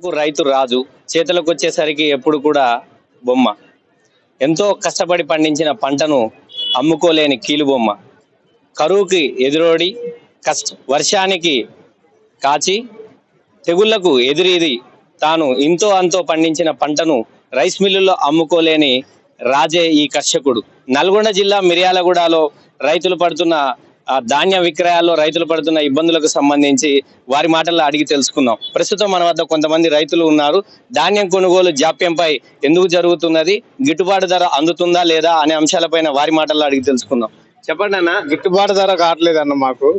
రైతు రాజు చేతులకు వచ్చేసరికి ఎప్పుడు కూడా బొమ్మ. ఎంతో కష్టపడి పండించిన పంటను అమ్ముకోలేని కీలుబొమ్మ. కరువుకి ఎదురోడి కష్ట వర్షానికి కాచి తెగుళ్ళకు ఎదురీది తాను ఇంతో అంతో పండించిన పంటను రైస్ మిల్లుల్లో అమ్ముకోలేని రాజే ఈ కర్షకుడు. నల్గొండ జిల్లా మిర్యాలగూడలో రైతులు పడుతున్న ధాన్య విక్రయాల్లో రైతులు పడుతున్న ఇబ్బందులకు సంబంధించి వారి మాటల్లో అడిగి తెలుసుకుందాం. ప్రస్తుతం మన వద్ద కొంతమంది రైతులు ఉన్నారు. ధాన్యం కొనుగోలు జాప్యంపై ఎందుకు జరుగుతున్నది? గిట్టుబాటు ధర అందుతుందా లేదా అనే అంశాలపైన వారి మాటల్లో అడిగి తెలుసుకుందాం. చెప్పండి అన్న గిట్టుబాటు ధర కావట్లేదన్న మాకు.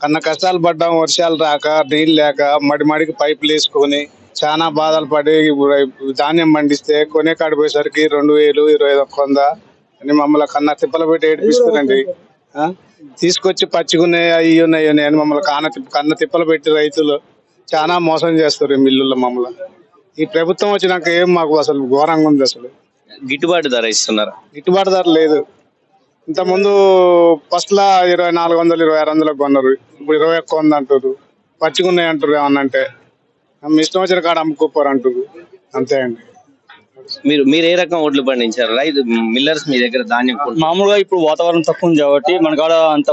కన్నా కష్టాలు పడ్డాం వర్షాలు రాక నీళ్ళు లేక మడి మడికి పైపులు వేసుకొని చాలా బాధలు పడి ధాన్యం పండిస్తే కొనే కాడిపోయేసరికి రెండు వేలు ఇరవై ఐదు ఒక్క వంద అని మమ్మల్ని కన్నా తిప్పలు పెట్టి ఏడిపిస్తున్నాండి తీసుకొచ్చి పచ్చిగున్నాయి అవి ఉన్నాయి అని మమ్మల్ని కాన కన్న తిప్పలు పెట్టి రైతులు చాలా మోసం చేస్తారు ఈ మిల్లుల్లో మమ్మల్ని. ఈ ప్రభుత్వం వచ్చినాక ఏం మాకు అసలు ఘోరంగా ఉంది అసలు. గిట్టుబాటు ధర ఇస్తున్నారు? గిట్టుబాటు ధర లేదు. ఇంత ముందు ఫస్ట్ లా ఇరవై నాలుగు వందలు ఇరవై ఆరు వందలకు కొన్నారు. ఇప్పుడు ఇరవై ఒక్క వంద అంటారు పచ్చిగా ఉన్నాయి అంటారు ఏమన్నా అంటే మీ ఇష్టం వచ్చిన కాడ అమ్ముకోపోరు అంటారు అంతే అండి. మీరు మీరు ఏ రకం ఓట్లు పండించారు? రైతు మిల్లర్స్ మీ దగ్గర ధాన్యం మామూలుగా ఇప్పుడు వాతావరణం తక్కువ ఉంది కాబట్టి మన కాడ అంత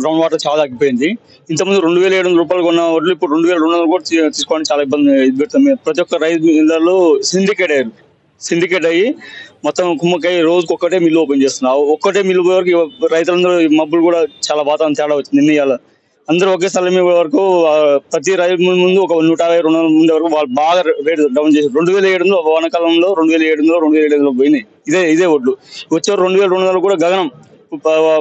గ్రౌండ్ వాటర్ చాలా తగ్గిపోయింది. ఇంతకుముందు రెండు వేల ఏడు వందల రూపాయలు కొన్న వడ్లు ఇప్పుడు రెండు వేల రెండు వందలు కూడా తీసుకోవడానికి చాలా ఇబ్బంది ఇది పెడుతుంది. ప్రతి ఒక్క రైతు మిల్లర్లు సిండికేట్ అయ్యారు. సిండికేట్ అయ్యి మొత్తం కుమ్మకాయ రోజుకి ఒక్కటే మిల్లు ఓపెన్ చేస్తున్నారు. ఒక్కటే మిల్లు వరకు రైతులందరూ మబ్బులు కూడా చాలా వాతావరణం తేడా వచ్చింది. నిన్న అందరూ ఒకేసారి మీ వరకు ప్రతి రైతు ముందు ఒక నూట యాభై రెండు వందల ముందు వరకు వాళ్ళు బాగా రేట్ డౌన్ చేశారు రెండు వేల ఏడు వందలు వానాకాలంలో రెండు వేల ఏడు వందలు రెండు వేల ఏడు వందలు పోయినాయి. ఇదే ఇదే ఒడ్లు వచ్చే రెండు వేల రెండు వందలు కూడా గగనం.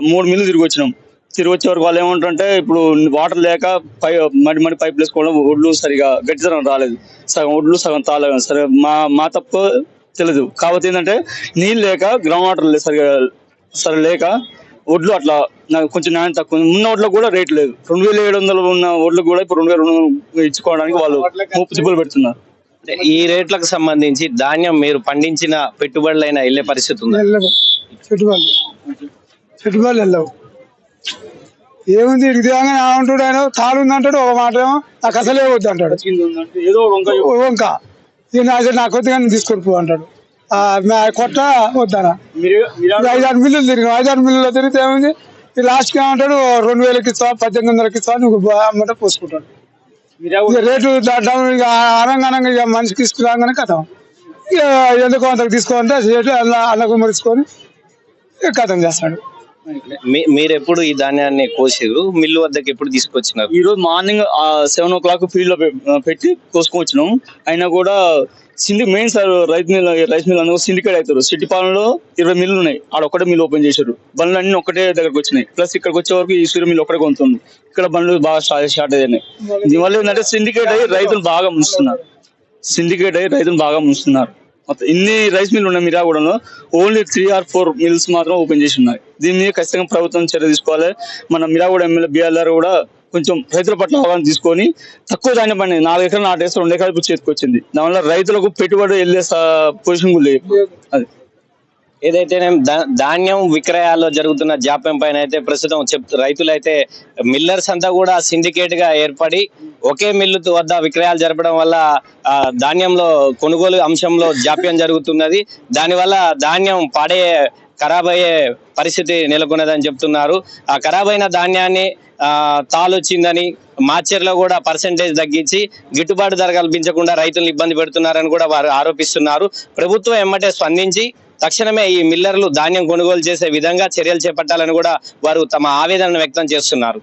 మూడు మిల్లు తిరిగి వచ్చినాం. తిరిగి వచ్చే వరకు వాళ్ళు ఏమంటారంటే ఇప్పుడు వాటర్ లేక పై మడి మడి పైప్ వేసుకోవడం ఒడ్లు సరిగా గట్టితనం రాలేదు. సగం ఒడ్లు సగం తాలేదు సరే మా మా తప్పు తెలియదు కాకపోతే ఏంటంటే నీళ్ళు లేక గ్రౌండ్ వాటర్ లేదు సరిగా సరే లేక ఒడ్లు అట్లా నాకు కొంచెం నాణ్యత తక్కువ ఉంది. ఉన్న ఒడ్లకు కూడా రేట్ లేదు. రెండు వేల ఏడు వందలు ఉన్న ఒడ్లకు కూడా ఇప్పుడు రెండు వేల రెండు వందలు ఇచ్చుకోవడానికి వాళ్ళు ముప్పు చిప్పులు పెడుతున్నారు. అంటే ఈ రేట్లకు సంబంధించి ధాన్యం మీరు పండించిన పెట్టుబడులైనా వెళ్ళే పరిస్థితి ఉంది? వెళ్ళవు. ఏముంది? ఇటు దిగంగానే ఆ అంటాడు ఆయన తాడు ఉందంటాడు ఒక మాట ఏమో నాకు అసలే వద్దు అంటాడు. ఏదో వంక. ఇది నా నా కొద్దిగా తీసుకొని పో అంటాడు. కొట్ట వద్దనా ఇప్పుడు ఐదారు మిల్లులు తిరిగాం ఐదారు మిల్లులో తిరిగితే ఏముంది? లాస్ట్కి ఏమంటాడు? రెండు వేలకి ఇస్తా పద్దెనిమిది వందలకి ఇస్తా నువ్వు అమ్మంటే పోసుకుంటాడు. రేటు డౌన్ ఇక అనంగానంగా ఇక మనిషికి ఇస్తున్నాగానే కథం. ఇక ఎందుకో అంతకు తీసుకోవాలంటే రేటు అల్ల అల్లకు మరుచుకొని కథం చేస్తాడు. మీరు ఎప్పుడు ఈ ధాన్యాన్ని కోసారు? మిల్లు వద్దకు ఎప్పుడు తీసుకొచ్చినారు? ఈ రోజు మార్నింగ్ సెవెన్ ఓ క్లాక్ ఫీల్డ్లో పె- పెట్టి కోసుకొచ్చినాం అయినా కూడా సిండి మెయిన్ సార్ రైతు మిల్ రైస్ మిల్ అందరూ సిండికేట్ అవుతారు. సిటీ పాలనలో ఇరవై మిల్లు ఉన్నాయి. ఆడ ఒకటే మిల్ ఓపెన్ చేశారు. బండ్లు అన్ని ఒకటే దగ్గరకు వచ్చినాయి. ప్లస్ ఇక్కడికి వచ్చే వరకు ఈ సూర్య మిల్ ఒకటే కొంతుంది ఇక్కడ బండ్లు బాగా స్టార్ట్ అయినాయి. దీనివల్ల ఏంటంటే సిండికేట్ అయ్యి రైతులు బాగా ముంచుతున్నారు. సిండికేట్ అయ్యి రైతులు బాగా ముంచుతున్నారు. మొత్తం ఇన్ని రైస్ మిల్లు ఉన్నాయి మిరాగూడలో. Only three or four mills మాత్రం ఓపెన్ చేసి ఉన్నాయి. దీని మీద ఖచ్చితంగా ప్రభుత్వం చర్య తీసుకోవాలి. మన మిరాగూడ ఎమ్మెల్యే బిఆర్ఆర్ కూడా కొంచెం రైతుల పట్ల అవగాహన తీసుకొని తక్కువ ధాన్యం పండి నాలుగు ఎకరాలు నాటేస్తే రెండు ఎకరాలు ఇప్పుడు చేతికి వచ్చింది దానివల్ల రైతులకు పెట్టుబడి వెళ్ళే పొజిషన్ లేదు. అది. ఏదైతే ధాన్యం విక్రయాల్లో జరుగుతున్న జాప్యం పైన అయితే ప్రస్తుతం చెప్ రైతులు అయితే మిల్లర్స్ అంతా కూడా సిండికేట్గా ఏర్పడి ఒకే మిల్లు వద్ద విక్రయాలు జరపడం వల్ల ధాన్యంలో కొనుగోలు అంశంలో జాప్యం జరుగుతున్నది. దానివల్ల ధాన్యం పాడే ఖరాబ్ అయ్యే పరిస్థితి నెలకొన్నదని చెప్తున్నారు. ఆ ఖరాబ్ అయిన ధాన్యాన్ని తాళొచ్చిందని మార్చర్లో కూడా పర్సంటేజ్ తగ్గించి గిట్టుబాటు ధర కల్పించకుండా రైతులను ఇబ్బంది పెడుతున్నారని కూడా వారు ఆరోపిస్తున్నారు. ప్రభుత్వం ఎమ్మటే స్పందించి తక్షణమే ఈ మిల్లర్లు ధాన్యం కొనుగోలు చేసే విధంగా చర్యలు చేపట్టాలని కూడా వారు తమ ఆవేదనను వ్యక్తం చేస్తున్నారు.